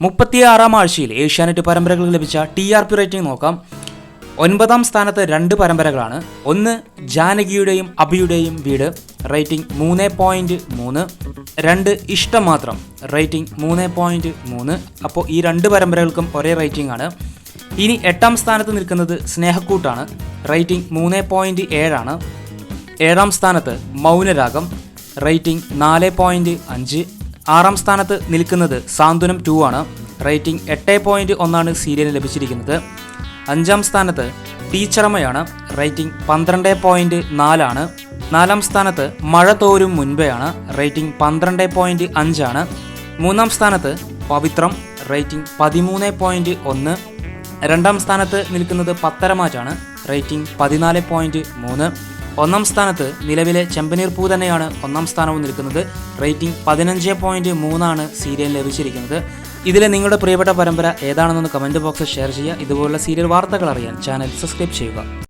മുപ്പത്തിയാറാം ആഴ്ചയിൽ ഏഷ്യാനെറ്റ് പരമ്പരകൾ ലഭിച്ച ടി ആർ പി റേറ്റിംഗ് നോക്കാം. ഒൻപതാം സ്ഥാനത്ത് രണ്ട് പരമ്പരകളാണ്. ഒന്ന് ജാനകിയുടെയും അബിയുടെയും വീട് റേറ്റിംഗ് മൂന്ന് പോയിന്റ് മൂന്ന്. രണ്ട് ഇഷ്ടം മാത്രം റേറ്റിംഗ് മൂന്ന് പോയിന്റ് മൂന്ന്. അപ്പോൾ ഈ രണ്ട് പരമ്പരകൾക്കും ഒരേ റേറ്റിംഗ് ആണ്. ഇനി എട്ടാം സ്ഥാനത്ത് നിൽക്കുന്നത് സ്നേഹക്കൂട്ടാണ് റേറ്റിംഗ് മൂന്ന് പോയിന്റ് ഏഴാണ്. ഏഴാം സ്ഥാനത്ത് മൗനരാഗം റേറ്റിംഗ് നാല് പോയിന്റ് അഞ്ച്. ആറാം സ്ഥാനത്ത് നിൽക്കുന്നത് സാന്ത്വനം ടു ആണ്. റേറ്റിംഗ് എട്ട് പോയിന്റ് ഒന്നാണ് സീരിയലിന് ലഭിച്ചിരിക്കുന്നത്. അഞ്ചാം സ്ഥാനത്ത് ടീച്ചറമ്മയാണ് റേറ്റിംഗ് പന്ത്രണ്ട് പോയിന്റ് നാലാണ് നാലാം സ്ഥാനത്ത് മഴ തോരും മുൻപെയാണ്. റേറ്റിംഗ് പന്ത്രണ്ട് പോയിന്റ് അഞ്ചാണ് മൂന്നാം സ്ഥാനത്ത് പവിത്രം. റേറ്റിംഗ് പതിമൂന്ന് പോയിന്റ് ഒന്ന്. രണ്ടാം സ്ഥാനത്ത് നിൽക്കുന്നത് പത്തരമാറ്റാണ്. റേറ്റിംഗ് പതിനാല് പോയിന്റ് മൂന്ന്. ഒന്നാം സ്ഥാനത്ത് നിലവിലെ ചെമ്പനീർ പൂ തന്നെയാണ് ഒന്നാം സ്ഥാനവും നിൽക്കുന്നത്. റേറ്റിംഗ് പതിനഞ്ച് പോയിന്റ് മൂന്നാണ് സീരിയൽ ലഭിച്ചിരിക്കുന്നത്. ഇതിലെ നിങ്ങളുടെ പ്രിയപ്പെട്ട പരമ്പര ഏതാണെന്നൊന്ന് കമന്റ് ബോക്സിൽ ഷെയർ ചെയ്യുക. ഇതുപോലുള്ള സീരിയൽ വാർത്തകൾ അറിയാൻ ചാനൽ സബ്സ്ക്രൈബ് ചെയ്യുക.